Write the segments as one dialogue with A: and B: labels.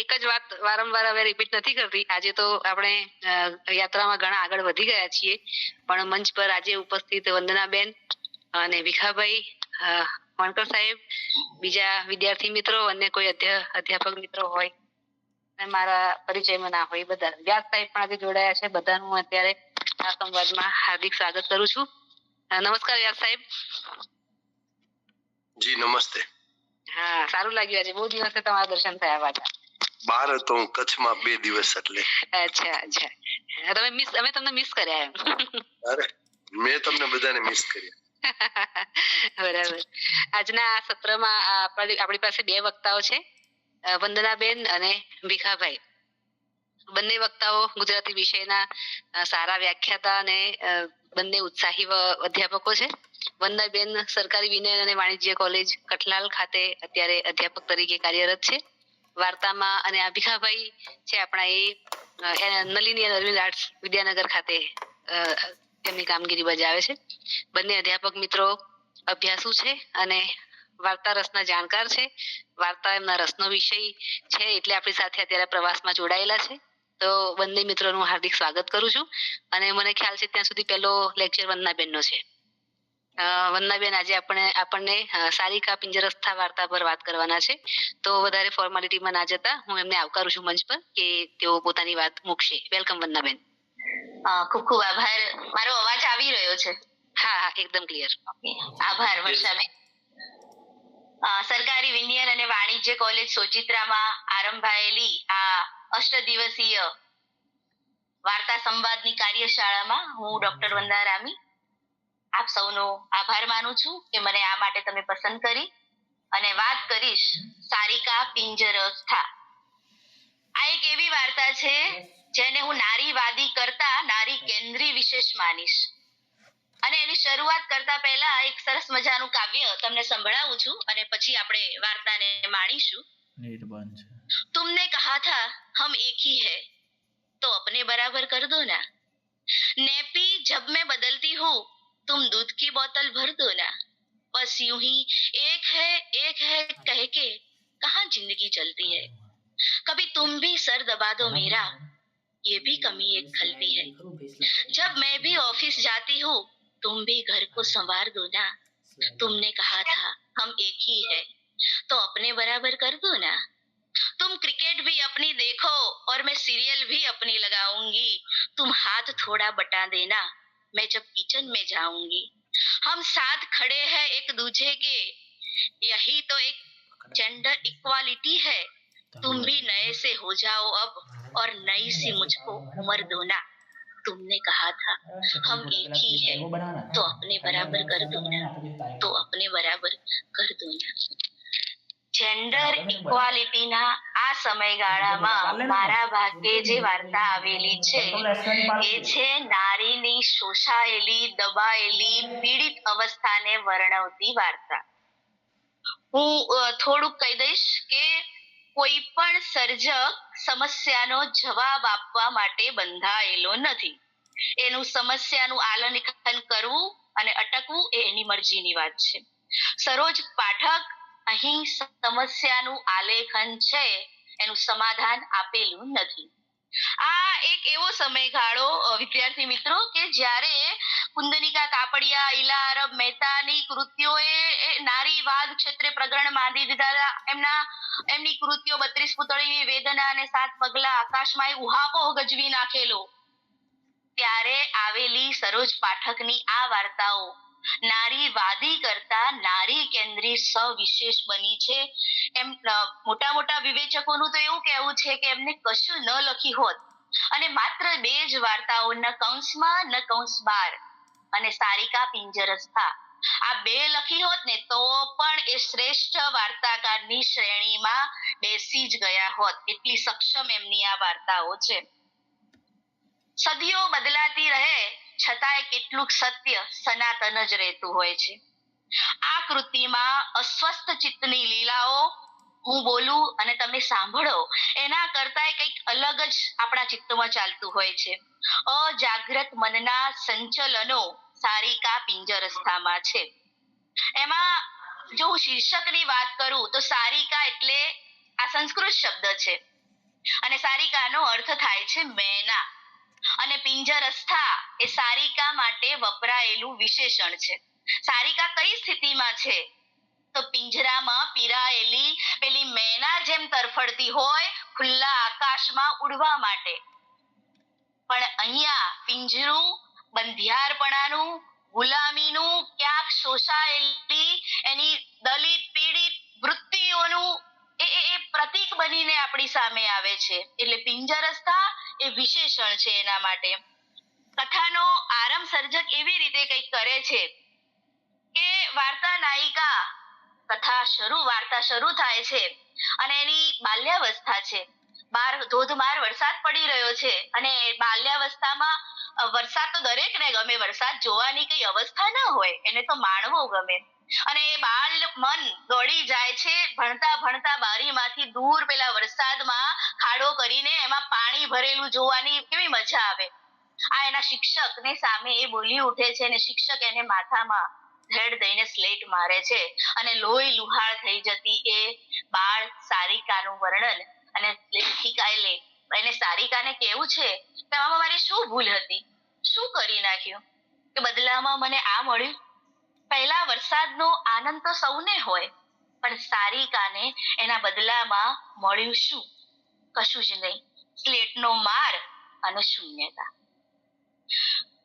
A: એક જ વાત વારંવાર હવે રિપીટ નથી કરતી. આજે તો આપણે યાત્રામાં ઘણા આગળ વધી ગયા છીએ. પણ મંચ પર આજે ઉપસ્થિત વંદનાબેન અને ભીખાભાઈ વણકર સાહેબ, બીજા વિદ્યાર્થી મિત્રો અને કોઈ અધ્યાપક મિત્રો હોય. અને મારા પરિચયમાં ના હોય બધા. વ્યાસ સાહેબ પણ આજે જોડાયા છે. બધાનું હું અત્યારે આ સંવાદમાં હાર્દિક સ્વાગત કરું છું. નમસ્કાર વ્યાસ સાહેબ.
B: જી, નમસ્તે.
A: હા સારું લાગ્યું આજે. બહુ દિવસે તમારા દર્શન થયા પાછા.
B: બહાર હતો હું કચ્છમાં બે દિવસ એટલે.
A: અચ્છા અચ્છા. તમે મિસ અમે તમને મિસ કર્યા એમ.
B: અરે મેં તમને બધાને મિસ કર્યા.
A: બરાબર. આજના આ સત્રમાં આપણી પાસે બે વક્તાઓ છે વંદનાબેન અને ભીખાભાઈ. બંને વક્તાઓ ગુજરાતી વિષયના સારા વ્યાખ્યાતા અને બંને ઉત્સાહી અધ્યાપકો છે. વંદનાબેન સરકારી વિનય અને વાણિજ્ય કોલેજ કઠલાલ ખાતે અત્યારે અધ્યાપક તરીકે કાર્યરત છે. વાર્તામાં અને આભિકાભાઈ છે આપણા એ નલિની અને અરવિંદ આર્ટ્સ વિદ્યાનગર ખાતે એમની કામગીરી બજાવે છે. બંને અધ્યાપક મિત્રો અભ્યાસુ છે અને વાર્તા રસના જાણકાર છે. વાર્તા એમના રસનો વિષય છે એટલે આપણી સાથે અત્યારે પ્રવાસમાં જોડાયેલા છે. તો બંને મિત્રોનું હાર્દિક સ્વાગત કરું છું. અને મને ખ્યાલ છે ત્યાં સુધી પહેલો લેક્ચર વંદનાબેનનો છે. અ, વંદનાબેન આજે આપણે આપણને સારિકા પિંજરસ્થા વાર્તા પર વાત કરવાના છે. તો વધારે ફોર્માલિટીમાં ના જતા હું એમને આવકારું છું મંચ પર કે તેઓ પોતાની વાત મૂકશે. વેલકમ વંદનાબેન
C: ખૂબ ખૂબ આભાર. મારો અવાજ આવી રહ્યો છે?
A: હા હા એકદમ ક્લિયર
C: આભાર વર્ષાબેન સરકારી વિજ્ઞાન અને વાણિજ્ય કોલેજ સોજિત્રામાં આરંભાયેલી આ અષ્ટ દિવસીય વાર્તા સંવાદની કાર્યશાળામાં હું ડોક્ટર વંદા રામી આપ સૌનો આભાર માનું છું કે મને આ માટે તમે પસંદ કરી અને વાત કરીશ સારિકા પિંજરસ્થા આ એક એવી વાર્તા છે જેને હું નારીવાદી કરતા નારી કેન્દ્રી વિશેષ માનીશ અને એની શરૂઆત કરતા પહેલા એક સરસ મજાનું કાવ્ય તમને સંભળાવું છું અને પછી આપણે વાર્તાને માણીશું
D: નેટ બંધ છે
C: तुमने कहा था हम एक ही है तो अपने बराबर कर दो ना नेपी जब मैं बदलती हूँ तुम दूध की बोतल भर दो ना। बस यूँ ही, एक है एक है कह के कहाँ ज़िंदगी चलती है? कभी तुम भी सर दबा दो मेरा, ये भी कमी एक खलती है। जब मैं भी ऑफ़िस जाती हूँ, तुम भी घर को संवार दो ना। तुमने कहा था, हम एक ही है तो अपने बराबर कर दो ना। तुम क्रिकेट भी अपनी देखो, और मैं सीरियल भी अपनी लगाऊँगी। तुम हाथ थोड़ा बटा देना मैं जब किचन में जाऊँगी, हम साथ खड़े हैं एक दूसरे के। यही तो एक जेंडर इक्वालिटी है। तुम भी नए से हो जाओ अब और नई सी मुझको उम्र दोना तुमने कहा था, हम एक ही है तो अपने बराबर कर दो ना। तो अपने बराबर कर दो ना। જેન્ડર ઇક્વાલિટીના આ સમયગાળામાં મારા ભાગ્યે જે વાર્તા આવેલી છે એ છે. નારીની શોષાયેલી દબાયેલી પીડિત અવસ્થાને વર્ણવતી વાર્તા. હું થોડુંક કહી દઈશ કે કોઈ પણ સર્જક સમસ્યાનો જવાબ આપવા માટે બંધાયેલો નથી. એનું સમસ્યાનું આલંકન કરવું અને અટકવું એ એની મરજીની વાત છે. સરોજ પાઠક અહીં સમસ્યાનું આલેખન છે, એનું સમાધાન આપેલું નથી. આ એક એવો સમયગાળો વિદ્યાર્થી મિત્રો, કે જ્યારે કુંદનિકા કાપડિયા, ઈલા અરબ મહેતાની કૃતિઓએ નારીવાદ ક્ષેત્રે પ્રગરણ માંડી દીધા એમના, એમની કૃતિઓ બત્રીસ પુતળીની વેદના અને સાત પગલા આકાશમાં ઉહાપો ગજવી નાખેલો. ત્યારે આવેલી સરોજ પાઠકની આ વાર્તાઓ નારીવાદી કરતા નારી કેન્દ્રી સવિશેષ બની છે. એમ મોટા મોટા વિવેચકોનું તો એવું કહેવું છે કે એમને કશું ન લખી હોત. અને માત્ર બે જ વાર્તાઓ, ન કૌંસમાં ન કૌંસ બાર. અને સારિકા પિંજરસ્થા આ બે લખી હોત ને તો પણ એ શ્રેષ્ઠ વાર્તાકારની શ્રેણીમાં બેસી જ ગયા હોત. એટલી સક્ષમ એમની આ વાર્તાઓ છે. સદીઓ બદલાતી રહે છતાંય કેટલુંક સત્ય સનાતન જ રહેતું હોય છે. આ કૃતિમાં અસ્વસ્થ ચિત્તની લીલાઓ હું બોલું અને તમે સાંભળો, એના કરતાંય કંઈક અલગ જ આપણા ચિત્તમાં ચાલતું હોય છે. અજાગ્રત મનના સંચલનો સારિકા પિંજરસ્થામાં છે. એમાં જો હું શીર્ષકની વાત કરું તો સારિકા એટલે આ સંસ્કૃત શબ્દ છે. અને સારિકાનો અર્થ થાય છે મેના. અને પિંજરસ્થા એ સારિકા માટે વપરાયેલું વિશેષણ છે. સારિકા કઈ સ્થિતિમાં છે? તો પિંજરામાં પીરાયેલી પેલી મેના જેમ તરફડતી હોય, ખુલ્લા આકાશમાં ઉડવા માટે. પણ અહીંયા પિંજરું, બંધિયારપણાનું, ગુલામીનું ક્યાંક શોષાયેલી એની દલિત પીડિત વૃત્તિઓનું એ એ પ્રતીક બનીને આપણી સામે આવે છે. એટલે પિંજરસ્થા એ વિશેષણ છે એના માટે. કથાનો આરંભ સર્જક એવી રીતે કંઈક કરે છે કે વાર્તા નાયિકા કથા શરૂ, વાર્તા શરૂ થાય છે અને એની બાલ્યાવસ્થા છે. બાર, ધોધમાર વરસાદ પડી રહ્યો છે અને બાલ્યાવસ્થામાં વરસાદ તો દરેકને ગમે, વરસાદ જોવાની કઈ અવસ્થા ન હોય, એને તો માણવો ગમે. અને બાલ મન દોડી જાય છે, ભણતા ભણતા બારીમાંથી દૂર પેલા વરસાદમાં ખાડો કરીને એમાં પાણી ભરેલું જોવાની કેવી મજા આવે. આ એના શિક્ષક ને સામે એ બોલી ઉઠે છે અને શિક્ષક એને માથામાં ધેડ દઈને સ્લેટ મારે છે અને લોહી લુહાર થઈ જતી એ બાળ સારિકાનું વર્ણન અને લેખિકાએ એને સારિકાને કેવું છે કે મારી શું ભૂલ હતી? શું કરી નાખ્યું? કે બદલામાં મને આ મળ્યું? પહેલા વરસાદનો આનંદ તો સૌને હોય, પણ સારિકાને એના બદલામાં મળ્યું શું? કશું જ નહીં. સ્લેટનો માર અને શૂન્યતા.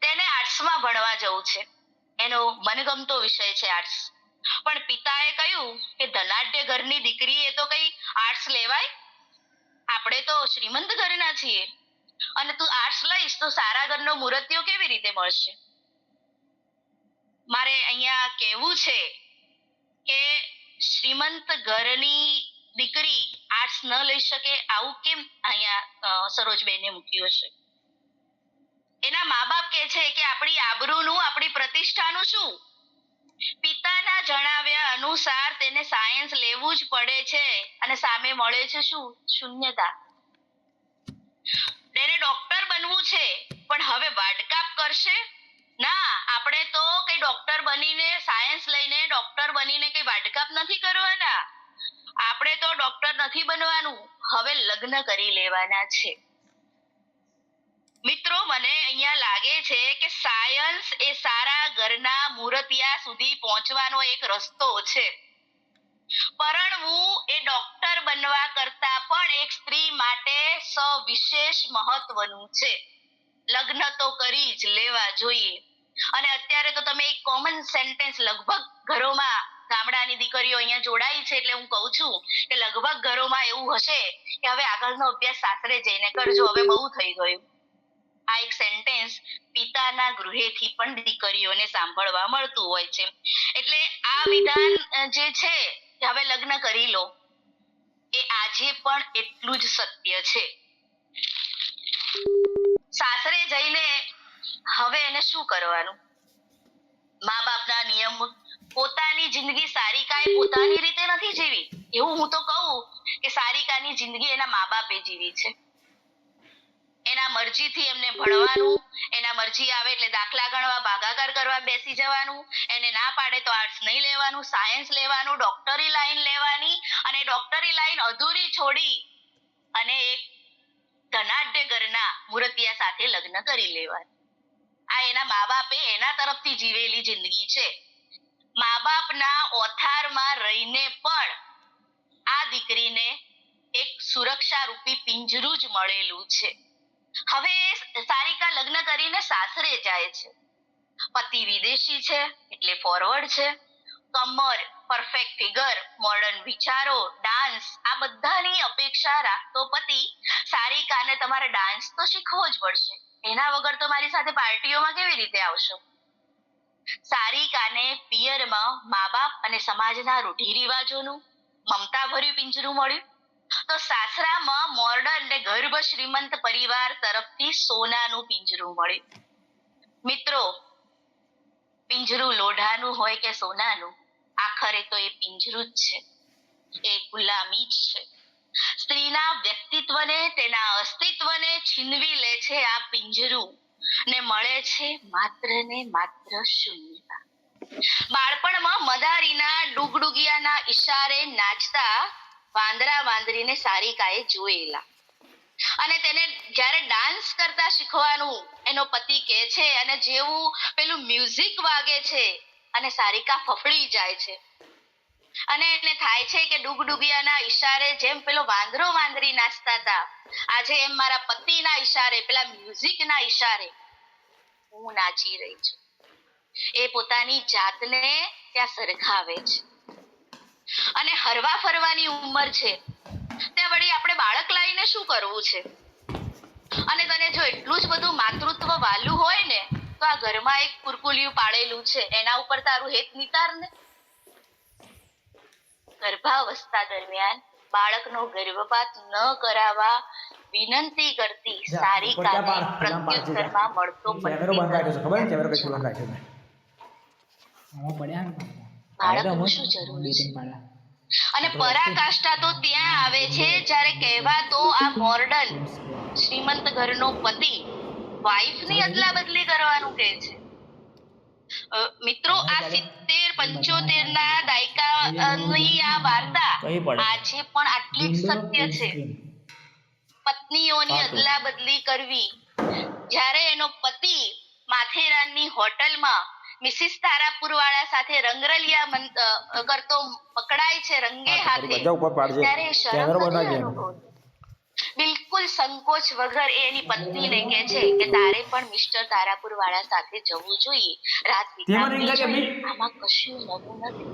C: તેને આર્ટ્સમાં ભણવા જવું છે. એનો મનગમતો વિષય છે આર્ટ્સ. પણ પિતાએ કહ્યું કે ધનાઢ્ય ઘરની દીકરી એ તો કઈ આર્ટ્સ લેવાય? આપણે તો શ્રીમંત ઘરના છીએ. અને તું આર્ટ્સ લઈશ તો સારા ઘરનો મૂર્તિઓ કેવી રીતે મળશે? મારે અહીંયા કહેવું છે કે શ્રીમંત ઘરની દીકરી આર્ટ્સ ન લઈ શકે આવું કેમ અહીંયા સરોજબેને મૂક્યું છે એના મા બાપ કે છે કે આપણી આબરૂનું, આપણી પ્રતિષ્ઠાનું શું? પિતાના જણાવ્યા અનુસાર તેને સાયન્સ લેવું જ પડે છે અને સામે મળે છે શું? શૂન્યતા. તેને ડોક્ટર બનવું છે, પણ હવે વાટકાપ કરશે? ના, આપણે તો કઈ ડોક્ટર બનીને સાયન્સ લઈને ડોક્ટર બનીને કઈ વાટકાપ નથી કરવાના. આપણે તો ડોક્ટર નથી બનવાનું. હવે લગ્ન કરી લેવાના છે. મિત્રો, મને અહીંયા લાગે છે કે સાયન્સ એ સારા ઘરના મૂર્તિયા સુધી પહોંચવાનો એક રસ્તો છે. પરણવું એ ડોક્ટર બનવા કરતા પણ એક સ્ત્રી માટે સવિશેષ મહત્વનું છે. લગ્ન તો કરી જ લેવા જોઈએ. અને અત્યારે તો તમે એક કોમન સેન્ટેન્સ લગભગ ઘરોમાં ગામડાની દીકરીઓ અહીંયા જોડાઈ છે એટલે હું કહું છું કે લગભગ ઘરોમાં એવું હશે કે હવે આગળનો અભ્યાસ સાસરે જઈને કરજો, હવે બહુ થઈ ગયું. આ એક સેન્ટેન્સ પિતાના ગૃહેથી પણ દીકરીઓને સાંભળવા મળતું હોય છે. એટલે આ વિધાન જે છે હવે લગ્ન કરી લો, એ આજે પણ એટલું જ સત્ય છે. સાસરે જઈને હવે એને શું કરવાનું? મા બાપના નિયમ પોતાની જિંદગી સારિકાએ પોતાની રીતે નથી જીવી. એવું હું તો કહું કે સારિકાની જિંદગી એના મા બાપે જીવી છે. એના મરજીથી એમને ભણવાનું, એના મરજી આવે એટલે દાખલા ગણવા, ભાગાકાર કરવા બેસી જવાનું, એને ના પાડે તો આર્ટ્સ નહીં લેવાનું સાયન્સ લેવાનું ડોક્ટરી લાઈન લેવાની અને ડોક્ટરી લાઈન અધૂરી છોડી અને એક ધનાઢ્ય ઘરના મૂર્તિયા સાથે લગ્ન કરી લેવાનું આ એના મા બાપે એના તરફથી જીવેલી જિંદગી છે. મા બાપના ઓથારમાં રહીને પણ આ દીકરીને એક સુરક્ષા રૂપી પિંજરું જ મળેલું છે. હવે સારિકા લગ્ન કરીને સાસરે જાય છે. પતિ વિદેશી છે, એટલે ફોરવર્ડ છે. કમર પરફેક્ટ ફિગર મોડર્ન વિચારો ડાન્સ આ બધાની અપેક્ષા રાખતો પતિ સારિકાને તમારે ડાન્સ તો શીખવો જ પડશે. એના વગર તો મારી સાથે પાર્ટીઓમાં કેવી રીતે આવશો? સારિકાને પિયરમાં મા બાપ અને સમાજના રૂઢિરિવાજોનું મમતા ભર્યું પિંજરું મળ્યું. તો સાસરામાં મોર્ડન ને ગર્ભ શ્રીમંત પરિવાર તરફથી સોનાનું પિંજરું મળ્યું. મિત્રો, પિંજરું લોઢાનું હોય કે સોનાનું? આખરે તો એ પિંજરું જ છે. એ ગુલામી જ છે. સ્ત્રીના વ્યક્તિત્વને, તેના અસ્તિત્વને છીનવી લે છે આ પિંજરું ને મળે છે માત્ર ને માત્ર શૂન્યતા. બાળપણમાં મદારીના, ડુગડુગિયાના ઈશારે નાચતા વાંદરા વાંદરીને સારિકાએ જોયેલા. અને તેને જ્યારે ડાન્સ કરતા શીખવાનું એનો પતિ કહે છે અને જેવું પેલું મ્યુઝિક વાગે છે અને સારિકા ફફડી જાય છે. અને એટલે થાય છે કે ડુગડુગિયાના ઈશારે જેમ પેલો વાંદરો વાંદરી નાચતા હતા, આજે એમ મારા પતિના ઈશારે, પેલા મ્યુઝિકના ઈશારે હું નાચી રહી છું. એ પોતાની જાતને ત્યાં સરખાવે છે. અને હરવા ફરવાની ઉંમર છે. ત્યાં વળી આપણે બાળક લાવીને શું કરવું છે? અને તને જો એટલું જ બધું માતૃત્વ વાલું હોય ને આ ઘરમાં એક કુરકુલિયું પાડેલું છે એના ઉપર તારું હેત નિતાર ને? ગર્ભાવસ્થા દરમિયાન બાળકનો ગર્ભપાત ન કરાવવા વિનંતી કરતી
D: સારી છે?
C: પ્રત્યુત્તરમાં મળતો બાળકનું શું જરૂર છે? અને પરાકાષ્ઠા તો ત્યાં આવે છે જ્યારે કહેવાતો આ મોર્ડન શ્રીમંત ઘરનો પતિ વાઈફની અદલા બદલી કરવાનું કહે છે. મિત્રો આ સિત્તેર પંચોતેર ના દાયકાની આ વાર્તા આજે પણ આટલી જ સત્ય છે. પત્નીઓની અદલા બદલી કરવી. જ્યારે એનો પતિ માથેરાનની હોટલમાં મિસિસ તારાપુર વાળા સાથે રંગરલિયા કરતો પકડાય છે રંગે હાથે ત્યારે શરમ નથી અનુભવતો. બિલકુલ સંકોચ વગર એ એની પત્નીને કહે છે કે તારે પણ મિસ્ટર તારાપુર વાળા સાથે જવું જોઈએ. રાત? આમાં કશું નવું નથી.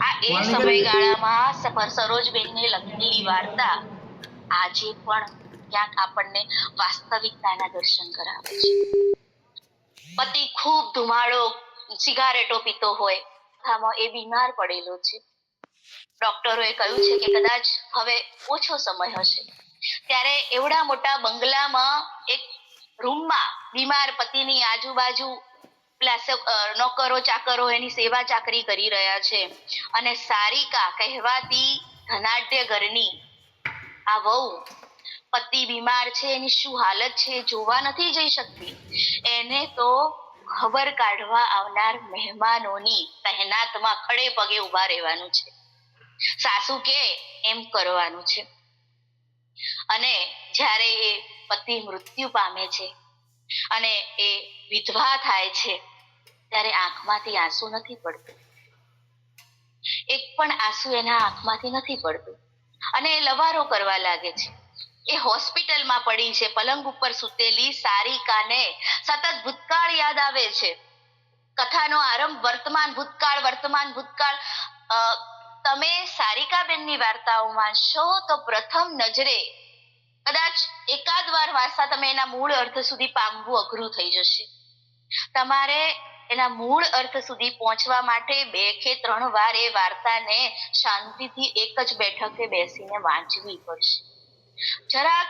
C: આ એ સમયગાળામાં સરોજબેનને લખેલી વાર્તા આજે પણ ક્યાંક આપણને વાસ્તવિકતાના દર્શન કરાવે છે. પતિ ખૂબ ધુમાડો સિગારેટો પીતો હોય. આમાં એ બીમાર પડેલો છે. ડોક્ટરોએ કહ્યું છે કે કદાચ હવે ઓછો સમય હશે. ત્યારે એવડા મોટા બંગલામાં એક રૂમમાં બીમાર પતિની આજુબાજુ નોકરો, ચાકરો એની સેવા ચાકરી કરી રહ્યા છે. અને સારિકા કહેવાતી ધનાઢ્ય ઘરની આ વહુ પતિ બીમાર છે, એની શું હાલત છે જોવા નથી જઈ શકતી. એને તો ખબર કાઢવા આવનાર મહેમાનોની તહેનાતમાં ખડે પગે ઊભા રહેવાનું છે. સાસુ કે એમ કરવાનું છે. અને જ્યારે એ પતિ મૃત્યુ પામે છે અને એ વિધવા થાય છે, ત્યારે આંખમાંથી આંસુ નથી પડતું. એક પણ આંસુ એના આંખમાંથી નથી પડતું. અને એ લવારો કરવા લાગે છે. એ હોસ્પિટલમાં પડી છે, પલંગ ઉપર સૂતેલી સારિકાને સતત ભૂતકાળ યાદ આવે છે. કથાનો આરંભ વર્તમાન ભૂતકાળ વર્તમાન ભૂતકાળ તમે સારિકાબેનની વાર્તાઓ વાંચશો તો પ્રથમ નજરે કદાચ એકાદ વાર વાંચતા તમે એના મૂળ અર્થ સુધી પામવું અઘરું થઈ જશે. તમારે એના મૂળ અર્થ સુધી પહોંચવા માટે બે કે ત્રણ વાર એ વાર્તાને શાંતિથી એક જ બેઠકે બેસીને વાંચવી પડશે. જરાક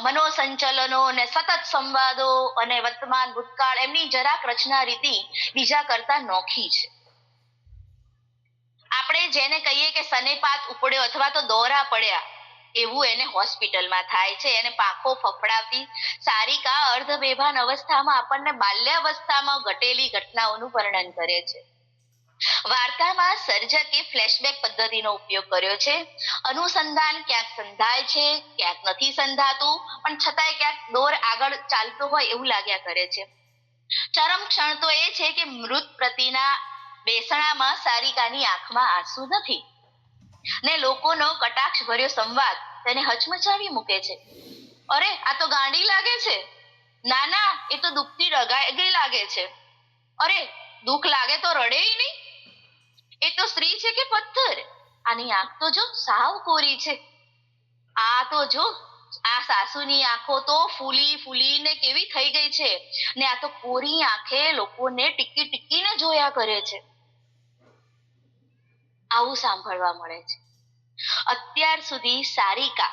C: મનોસંચલનો અને સતત સંવાદો અને વર્તમાન ભૂતકાળ એમની જરાક રચના રીતિ બીજા કરતા નોખી છે. આપણે જેને કહીએ કે સનેપાત ઉપડ્યો અથવા તો દોરા પડ્યા, એવું એને હોસ્પિટલમાં થાય છે. એને પાંખો ફફડાવતી સારિકા અર્ધ બેભાન અવસ્થામાં આપણને બાલ્યાવસ્થામાં ઘટેલી ઘટનાઓનું વર્ણન કરે છે. વાર્તામાં સર્જકે ફ્લેશબેક પદ્ધતિનો ઉપયોગ કર્યો છે. અનુસંધાન ક્યાંક સંધાય છે, ક્યાંક નથી સંધાતું, પણ છતાંય ક્યાંક દોર આગળ ચાલતો હોય એવું લાગ્યા કરે છે. ચરમ ક્ષણ તો એ છે કે મૃત પ્રતિના બેસણામાં સારિકાની આંખમાં આંસુ નથી. ને લોકોનો કટાક્ષ ભર્યો સંવાદ તેને હચમચાવી મૂકે છે. અરે, આ તો ગાંડી લાગે છે. ના ના, એ તો દુખતી રગાઈ ગઈ લાગે છે. અરે, દુઃખ લાગે તો રડે નહીં. એ તો સ્ત્રી છે કે પથ્થર? આની આંખ તો જો સાવ કોરી છે. આ તો જો, આ સાસુની આંખો તો ફૂલી ફૂલીને કેવી થઈ ગઈ છે. ને આ તો કોરી આંખે લોકોને ટીકી ટીકીને જોયા કરે છે. આવું સાંભળવા મળે છે અત્યાર સુધી સારિકા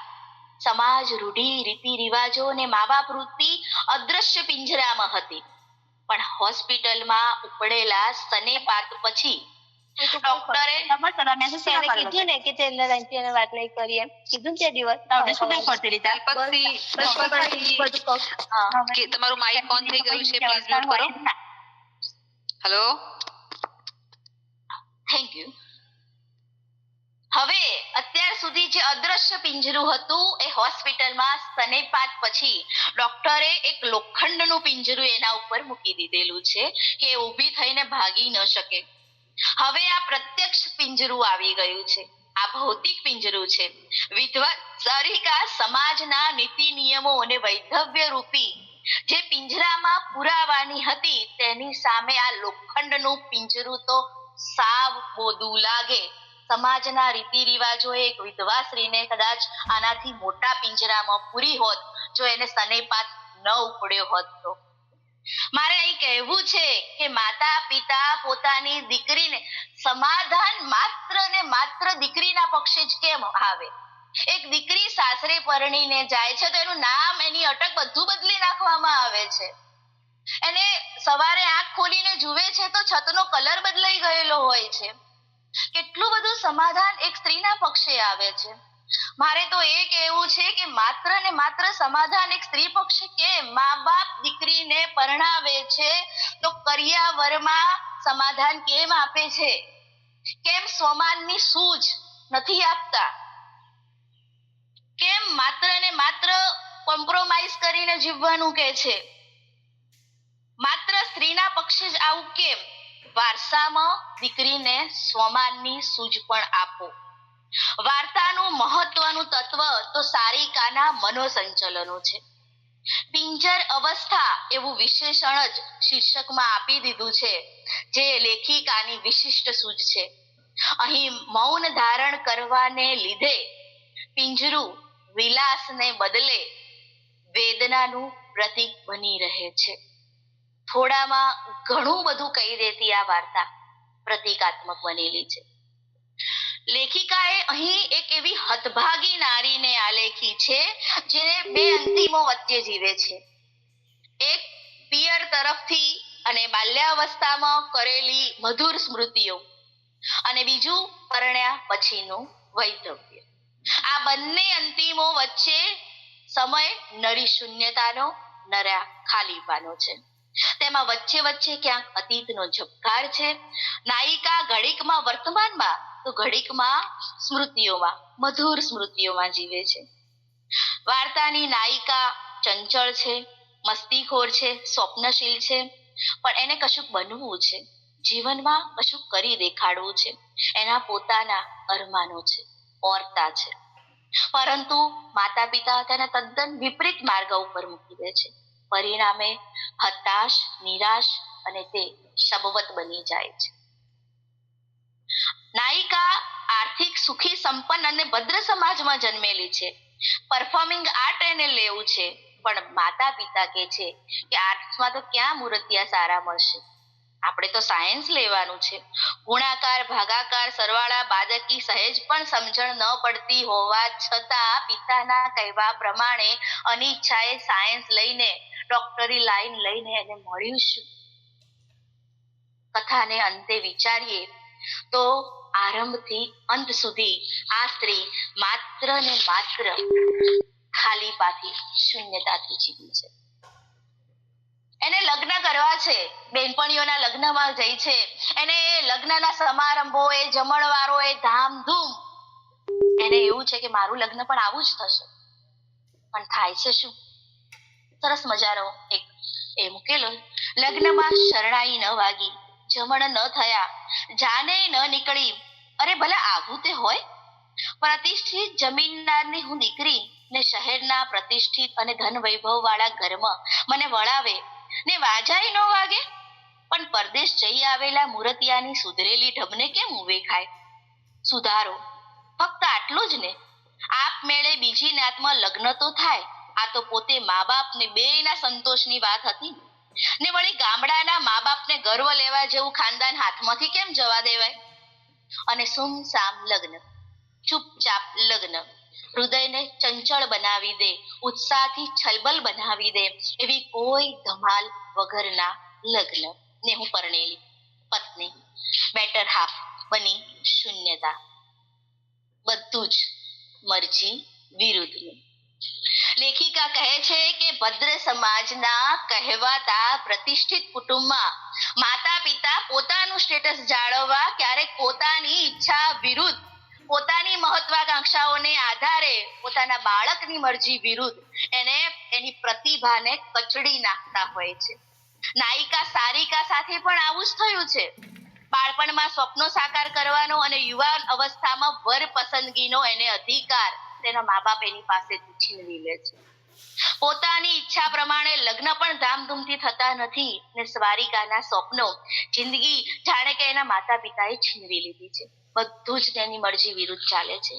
C: સમાજ રૂઢિ રીતિ રિવાજો અને મા બાપ વૃત્તિ અદ્રશ્ય પિંજરામાં હતી પણ હોસ્પિટલમાં ઉપડેલા સનેપાત પછી ડોક્ટરે
E: કીધું ને કે તેને રાંચીને વાત નહીં કરી કીધું તે દિવસ
A: તમારું માઇક ઓન થઈ ગયું છે પ્લીઝ મ્યુટ કરો હેલો
C: થેન્ક યુ હવે અત્યાર સુધી જે અદ્રશ્ય પિંજરું હતું એ હોસ્પિટલમાં સનેપાત પછી ડોક્ટરે એક લોખંડનું પિંજરું એના ઉપર મૂકી દીધેલું છે કે એ ઊભી થઈને ભાગી ન શકે. હવે આ પ્રત્યક્ષ પિંજરું આવી ગયું છે. આ ભૌતિક પિંજરું છે. વિધવા સમાજના નીતિ નિયમો અને વૈધવ્ય રૂપી જે પિંજરામાં પુરાવાની હતી તેની સામે આ લોખંડનું પિંજરું તો સાવ બોધું લાગે. સમાજના રીતિ રિવાજો એક વિધવા સ્ત્રીને કદાચ આનાથી મોટા પિંજરામાં પૂરી હોત, જો એને સનેપાત ન ઉપડ્યો હોત તો. મારે અહીં કહેવું છે કે માતા પિતા પોતાની દીકરીને સમાધાન માત્ર ને માત્ર દીકરીના પક્ષે જ કેમ આવે? એક દીકરી સાસરે પરણીને જાય છે તો એનું નામ એની અટક બધું બદલી નાખવામાં આવે છે. એને સવારે આંખ ખોલીને જુએ છે તો છતનો કલર બદલાઈ ગયેલો હોય છે. કેટલું બધું સમાધાન એક સ્ત્રીના પક્ષે આવે છે. મારે તો એ કહેવું છે કે માત્ર ને માત્ર સમાધાન એક સ્ત્રી પક્ષે કેમ? મા બાપ દીકરીને પરણાવે છે તો કરિયાવરમાં સમાધાન કેમ આપે છે? કેમ સ્વમાનની સૂઝ નથી આપતા? કેમ માત્ર ને માત્ર કોમ્પ્રોમાઇઝ કરીને જીવવાનું કે છે? માત્ર સ્ત્રીના પક્ષે જ આવું કેમ? વારસામાં દીકરીને સ્વમાનની સૂઝ પણ આપો. વાર્તાનું મહત્વનું તત્વ તો સારિકાના મનોસંચલનો છે. પિંજર અવસ્થા એવું વિશેષણ જ શીર્ષકમાં આપી દીધું છે, જે લેખિકાની વિશિષ્ટ સૂઝ છે. અહીં મૌન ધારણ કરવાને લીધે પિંજરું વિલાસને બદલે વેદનાનું પ્રતીક બની રહે છે. થોડામાં ઘણું બધું કહી દેતી આ વાર્તા, પ્રતિકાત્મક બનેલી છે. લેખિકાએ અહીં એક એવી હતભાગી નારીને આલેખી છે, જેને બે અંતિમો વચ્ચે જીવે છે. એક પિયર તરફથી અને બાલ્યાવસ્થામાં કરેલી મધુર સ્મૃતિઓ અને બીજું પરણ્યા પછીનું વૈધવ્ય. આ બંને અંતિમો વચ્ચે સમય નરી શૂન્યતાનો, નર્યા ખાલીપાનો છે. તેમાં વચ્ચે વચ્ચે ક્યાંક અતીતનો ઝબકાર છે. નાયિકા ઘડીકમાં વર્તમાનમાં, તો ઘડીકમાં સ્મૃતિઓમાં, મધુર સ્મૃતિઓમાં જીવે છે. વાર્તાની નાયિકા ચંચળ છે, મસ્તીખોર છે, સ્વપ્નશીલ છે, પણ એને કશુંક બનવું છે. જીવનમાં કશુંક કરી દેખાડવું છે. એના પોતાના અરમાનો છે, ઓરતા છે. પરંતુ માતા પિતા તેને તદ્દન વિપરીત માર્ગ ઉપર મૂકી દે છે. પરિણામે હતાશ, નિરાશ અને તે શબવત બની જાય છે. નાયિકા આર્થિક સુખી, સંપન્ન અને ભદ્ર સમાજમાં જન્મેલી છે. પરફોર્મિંગ આર્ટ એને લેવું છે, પણ માતા પિતા કે છે કે આર્ટ્સમાં તો ક્યાં મૂર્તિયા સારા મળશે? આપણે તો સાયન્સ લેવાનું છે. ગુણાકાર, ભાગાકાર, સરવાળા, બાદકી, સહેજ પણ સમજણ ન પડતી હોવા છતાં પિતાના કહેવા પ્રમાણે અનિચ્છાએ સાયન્સ લઈને ડોક્ટરી લાઈન લઈને એને મળ્યું છું કથાને અંતે વિચારીએ તો આરંભથી અંત સુધી આ સ્ત્રી માત્ર ને માત્ર ખાલીપાથી શૂન્યતાથી જીવી છે. એને લગ્ન કરવા છે, બેનપણીઓના લગ્નમાં જઈ છે. એને એ લગ્નના સમારંભો, એ જમણવારો, એ ધામધૂમ. એને એવું છે કે મારું લગ્ન પણ આવું જ થશે. પણ થાય છે શું? સરસ મજાનો એક એ મૂકેલો. લગ્નમાં શરણાઈ ન વાગી, જમણ ન થયા, જાને ન નીકળી. અરે ભલે આવું તે હોય, પ્રતિષ્ઠિત જમીનદારની હું દીકરી ને શહેરના પ્રતિષ્ઠિત અને ધન વૈભવ વાળા ઘરમાં મને વળાવે ને વાજાય ન વાગે, પણ પરદેશ જઈ આવેલા મુરતિયાની સુધરેલી ઢબને કેમ ઉવે ખાય સુધારો, ફક્ત આટલું જ ને, આપમેળે બીજી નાતમાં લગ્ન તો થાય આ તો પોતે મા બાપ ને બેયના સંતોષની વાત હતી ને. વળી ગામડાના મા બાપને ગર્વ લેવા જેવું ખાનદાન હાથમાંથી કેમ જવા દેવાય? અને સુમસામ લગ્ન, ચૂપચાપ લગ્ન, હૃદયને ચંચળ બનાવી દે, ઉત્સાહથી છલબલ બનાવી દે, એવી કોઈ ધમાલ વગરના લગ્ન. ને હું પરણેલી, પત્ની, બેટર હાફ બની શૂન્યતા. બધું જ મરજી વિરુદ્ધનું. લેખિકા કહે છે કે ભદ્ર સમાજના કહેવાતા પ્રતિષ્ઠિત કુટુંબમાં માતા પિતા પોતાનું સ્ટેટસ જાળવવા ક્યારેક પોતાની ઈચ્છા વિરુદ્ધ પોતાની મહત્વાકાંક્ષાઓને આધારે પોતાના બાળકની મરજી વિરુદ્ધ એને એની પ્રતિભાને કચડી નાખતા હોય છે. નાયિકા સારિકા સાથે પણ આવું જ થયું છે. બાળપણમાં સ્વપ્નો સાકાર કરવાનો અને યુવાન અવસ્થામાં વર પસંદગીનો એને અધિકાર તેના મા બાપ એની પાસેથી છીનવી લે છે. પોતાની ઈચ્છા પ્રમાણે લગ્ન પણ ધામધૂમથી થતા નથી ને સ્વારિકાના સ્વપ્નો, જિંદગી જાણે કે એના માતા પિતાએ છીનવી લીધી છે. બધું જ તેની મરજી વિરુદ્ધ ચાલે છે.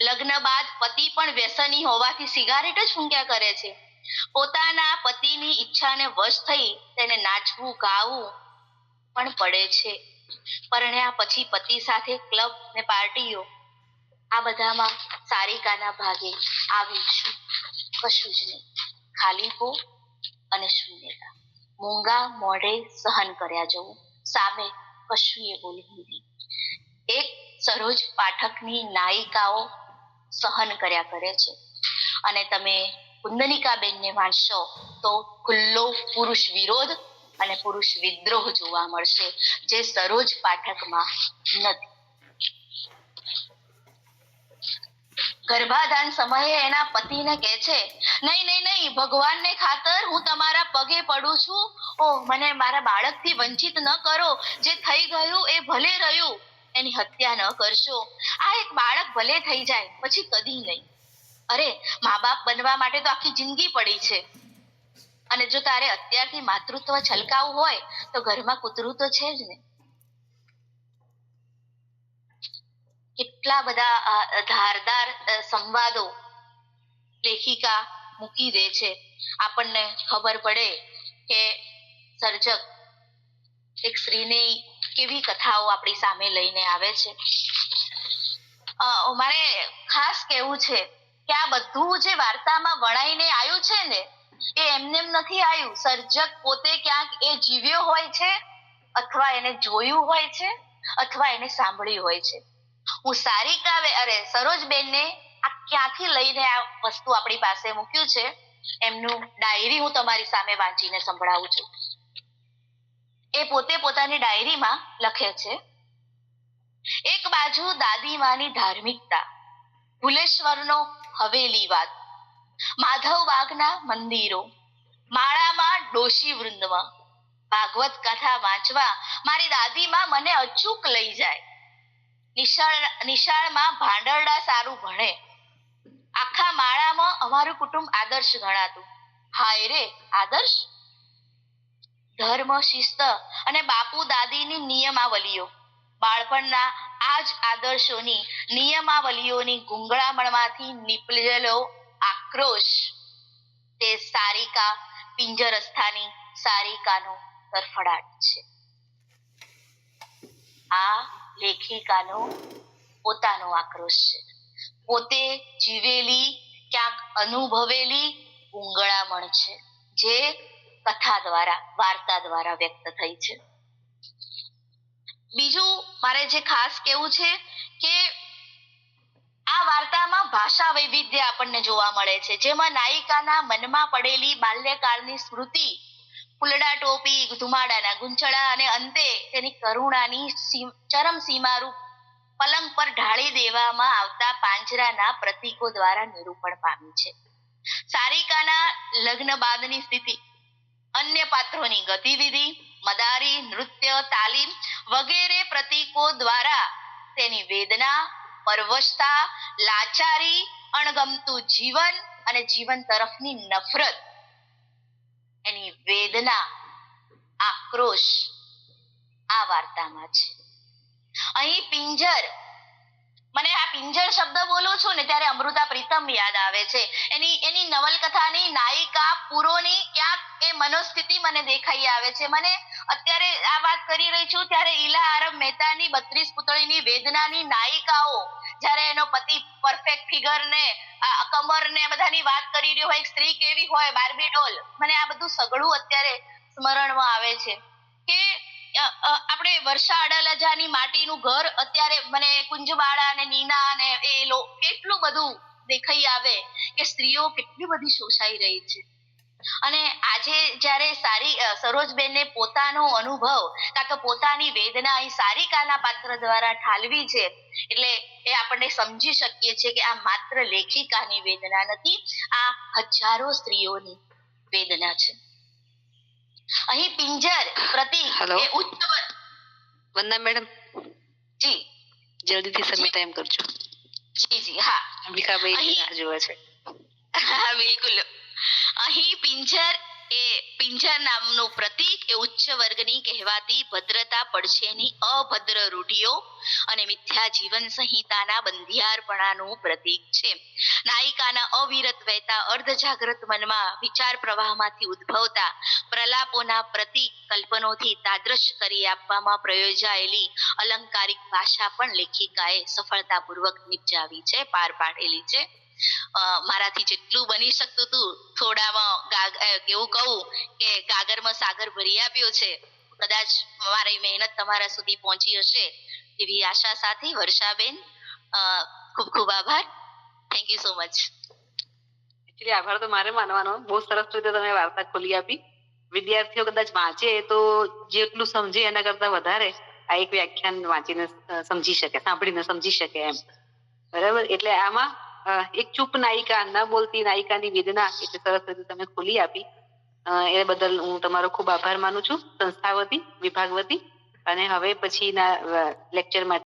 C: લગ્ન બાદ પતિ પણ વ્યસની હોવાથી સિગારેટ જ ફૂંક્યા કરે છે. પોતાના પતિની ઈચ્છાને વશ થઈ તેને નાચવું, ગાવું પણ પડે છે. પરણ્યા પછી પતિ સાથે ક્લબ ને પાર્ટીઓ, આ બધામાં સારિકાના ભાગે આવી છું. કશું જ નહીં. ખાલીપો અને શૂન્યતા મૂંગા મોઢે સહન કર્યા જવું. સામે કશું એ બોલ્યું નહીં. એક સરોજ પાઠકની નાયિકાઓ સહન કર્યા કરે છે. અને તમે કુંદનિકાબેનને વાંચશો તો ખુલ્લો પુરુષ વિરોધ અને પુરુષ વિદ્રોહ જોવા મળશે જે સરોજ પાઠકમાં નથી. ગર્ભાધાન સમયે એના પતિને કહે છે, નહીં નહીં નહીં, ભગવાનને ખાતર હું તમારા પગે પડું છું. ઓ મને મારા બાળકથી વંચિત ન કરો. જે થઈ ગયું એ ભલે રહ્યું. એની હત્યા ન કરશો. આ એક બાળક ભલે થઈ જાય, પછી કદી નહીં. અરે મા બાપ બનવા માટે તો આખી જિંદગી પડી છે. અને જો તારે અત્યારથી માતૃત્વ છલકાવું હોય, તો ઘરમાં કૂતરું તો છે જ ને. કેટલા બધા ધારદાર સંવાદો લેખિકા મૂકી દે છે. આપણને ખબર પડે કે સર્જક એક સ્ત્રીની કેવી કથાઓ આપણી સામે લઈને આવે છે. મારે ખાસ કહેવું છે કે આ બધું જે વાર્તામાં વણાઈને આવ્યું છે ને, એ એમને નથી આવ્યું. સર્જક પોતે ક્યાંક એ જીવ્યો હોય છે, અથવા એને જોયું હોય છે, અથવા એને સાંભળ્યું હોય છે. હું સારિકા અરે સરોજબેનને આ ક્યાંથી લઈને આ વસ્તુ આપણી પાસે મૂક્યું છે? એમનું ડાયરી હું તમારી સામે વાંચીને સંભળાવું છું. એ પોતે પોતાની ડાયરીમાં લખે છે, એક બાજુ દાદીમાની ધાર્મિકતા, ભુલેશ્વરનો હવેલીવાદ માધવ બાગના મંદિરો, માળામાં ડોશી વૃંદમાં, ભાગવત કથા વાંચવા, મારી દાદીમાં મને અચૂક લઈ જાય. નિશાળ, નિશાળમાં ભાંડરડા સારું ભણે. આખા માળામાં અમારું કુટુંબ આદર્શ ગણાતું. હાય રે, આદર્શ? ધર્મ, શિસ્ત અને બાપુ દાદીની નિયમાવલીઓ. બાળપણના આ જ આદર્શોની નિયમાવલીઓની ગુંગળામણમાંથી નીપજેલો આક્રોશ. તે સારિકા પિંજરસ્થાની સારિકાનો તરફડાટ છે. આ લેખિકાનો પોતાનો આક્રોશ છે. પોતે જીવેલી, ક્યાંક અનુભવેલી ગુંગળામણ છે, જે કથા દ્વારા, વાર્તા દ્વારા વ્યક્ત થઈ છે. બીજું મારે જે ખાસ કેવું છે કે આ વાર્તામાં ભાષા વૈવિધ્ય આપણને જોવા મળે છે. જેમાં નાયિકાના મનમાં પડેલી બાલ્યકાળની સ્મૃતિ ફૂલડા ટોપી, ધુમાડાના ગુંચળા અને અંતે તેની કરુણાની ચરમ સીમારૂપ પલંગ પર ઢાળી દેવામાં આવતા પાંજરાના પ્રતીકો દ્વારા નિરૂપણ પામી છે. સારિકાના લગ્ન બાદની સ્થિતિ, અન્ય પાત્રોની ગતિવિધિ, મદારી, નૃત્ય, તાલીમ વગેરે પ્રતીકો દ્વારા તેની વેદના, પરવશતા, લાચારી, અણગમતું જીવન અને જીવન તરફની નફરત એની વેદના, આક્રોશ આ વાર્તામાં છે. અહીં પિંજર, મને આ પિંજર શબ્દ બોલું છું ને ત્યારે અમૃતા પ્રીતમ યાદ આવે છે. એની એની નવલકથાની નાયિકા પુરોની ક્યાંક એ મનોસ્થિતિ મને દેખાઈ આવે છે. મને અત્યારે આ વાત કરી રહી છું, ત્યારે ઈલા આરબ મહેતાની બત્રીસ પુતળીની વેદનાની નાયિકાઓ, જ્યારે એનો પતિ પરફેક્ટ ફિગર ને કમર ને બધાની વાત કરી રહ્યો હોય સ્ત્રી કેવી હોય બાર્બી ડોલ મને આ બધું સઘળું અત્યારે સ્મરણમાં આવે છે. કે આપણે વર્ષા અડાલજાની માટીનું ઘર અત્યારે મને કુંજબાળા ને નીના ને એ કેટલું બધું દેખાઈ આવે કે સ્ત્રીઓ કેટલી બધી શોષાઈ રહી છે. અને આજે જ્યારે સારી સરોજબેનને પોતાનો અનુભવ કાં તો પોતાની વેદના અહીં સારિકાના પાત્ર દ્વારા ઠાલવી છે એટલે એ આપણને સમજી શકીએ છીએ કે આ માત્ર લેખિકાની વેદના નથી આ હજારો સ્ત્રીઓની વેદના છે. અહીં પિંજર પ્રતીક? એ ઉચ્ચ
A: વંદના મેડમ.
C: જી.
A: જલ્દીથી સબમિટ એમ કરજો.
C: જી જી હા.
A: અંબિકાભાઈ રાહ જોવે છે.
C: હા બિલકુલ. અહીં પિંજર એ પિંજર નામનું પ્રતીક એ ઉચ્ચ વર્ગની કહેવાતી ભદ્રતા પડછેની અભદ્ર રૂઢિઓ અને મિથ્યા જીવન સંહિતાના બંધિયારપણાનું પ્રતીક છે. નાયિકાના અવિરત વહેતા અર્ધ જાગૃત મનમાં વિચાર પ્રવાહમાંથી ઉદ્ભવતા પ્રલાપોના પ્રતીક કલ્પનોથી તાદ્રશ કરી આપવામાં પ્રયોજાયેલી અલંકારિક ભાષા પણ લેખિકાએ સફળતાપૂર્વક નિપજાવી છે, પાર પાડેલી છે. મારાથી જેટલું બની શકતું હતું થોડામાં એવું કહું કે ગાગરમાં સાગર ભરી આપ્યો છે, કદાચ મારી મહેનત તમારા સુધી પહોંચી હશે એવી આશા સાથે વર્ષાબેન ખૂબ ખૂબ આભાર. Thank you so much
A: actually આભાર તો મારે માનવાનો. બહુ સરસ રીતે તમે વાર્તા ખોલી આપી. વિદ્યાર્થીઓ કદાચ વાંચે તો જેટલું સમજે એના કરતા વધારે આ એક વ્યાખ્યાન વાંચીને સમજી શકે, સાંભળીને સમજી શકે એમ. બરાબર? એટલે આમાં એક ચૂપ નાયિકા, ન બોલતી નાયિકાની વેદના એટલે સરસ રીતે તમે ખોલી આપી એ બદલ હું તમારો ખૂબ આભાર માનું છું. સંસ્થા વતી વિભાગ વતી અને હવે પછીના લેક્ચર માટે